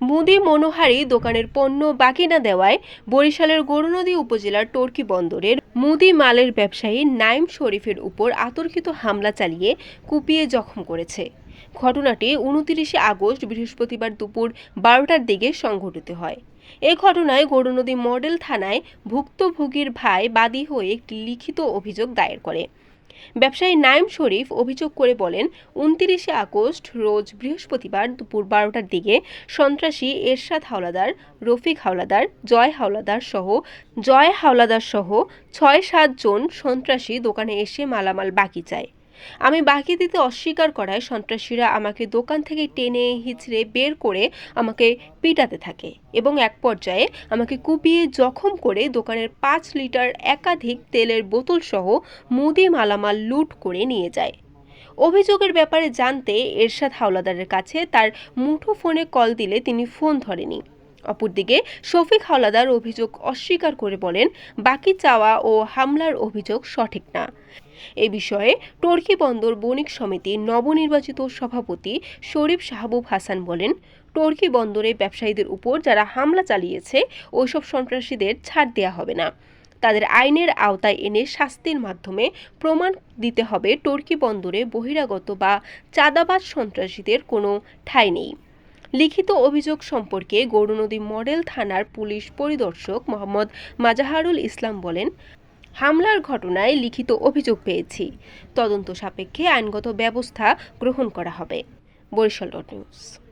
মুদি মনোহারি দোকানের পণ্য বাকি না দেওয়ায় বরিশালের গরুনদী উপজেলার টর্কি বন্দরের মুদি মালের ব্যবসায়ী নাইম শরীফের উপর আতর্কিত হামলা চালিয়ে কুপিয়ে জখম করেছে। ঘটনাটি উনতিরিশে আগস্ট বৃহস্পতিবার দুপুর বারোটার দিকে সংঘটিত হয়। এ ঘটনায় গরুনদী মডেল থানায় ভুক্তভোগীর ভাই বাদী হয়ে একটি লিখিত অভিযোগ দায়ের করে। ব্যবসায়ী নাইম শরীফ অভিযোগ করে বলেন, উনতিরিশে আগস্ট রোজ বৃহস্পতিবার দুপুর বারোটার দিকে সন্ত্রাসী এরশাদ হাওলাদার, রফিক হাওলাদার, জয় হাওলাদার সহ, জয় হাওলাদার সহ ছয় সাত জন সন্ত্রাসী দোকানে এসে মালামাল বাকি চায়। আমি বাকি দিতে অস্বীকার করায় সন্ত্রাসীরা আমাকে দোকান থেকে টেনে হিচড়ে বের করে আমাকে পিটাতে থাকে এবং এক পর্যায়ে আমাকে কুপিয়ে জখম করে দোকানের পাঁচ লিটার একাধিক তেলের বোতল সহ মুদি মালামাল লুট করে নিয়ে যায়। অভিযোগের ব্যাপারে জানতে এরশাদ হাওলাদারের কাছে তার মুঠো ফোনে কল দিলে তিনি ফোন ধরেনি। অপরদিকে শফিক হাওলাদার অভিযোগ অস্বীকার করে বলেন, বাকি চাওয়া ও হামলার অভিযোগ সঠিক না। এ বিষয়ে টর্কি বন্দর বণিক সমিতির নবনির্বাচিত সভাপতি শরীফ শাহবুব হাসান বলেন, টর্কি বন্দরে ব্যবসায়ীদের উপর যারা হামলা চালিয়েছে, ওইসব সন্ত্রাসীদের ছাড় দেওয়া হবে না। তাদের আইনের আওতায় এনে শাস্তির মাধ্যমে প্রমাণ দিতে হবে টর্কি বন্দরে বহিরাগত বা চাঁদাবাজ সন্ত্রাসীদের কোনো ঠাঁই নেই। লিখিত অভিযোগ সম্পর্কে গৌরনদী মডেল থানার পুলিশ পরিদর্শক মোহাম্মদ মাজাহারুল ইসলাম বলেন হামলার ঘটনায় লিখিত অভিযোগ পেয়েছি। তদন্ত সাপেক্ষে আইনগত ব্যবস্থা গ্রহণ করা হবে। Barishal dot news.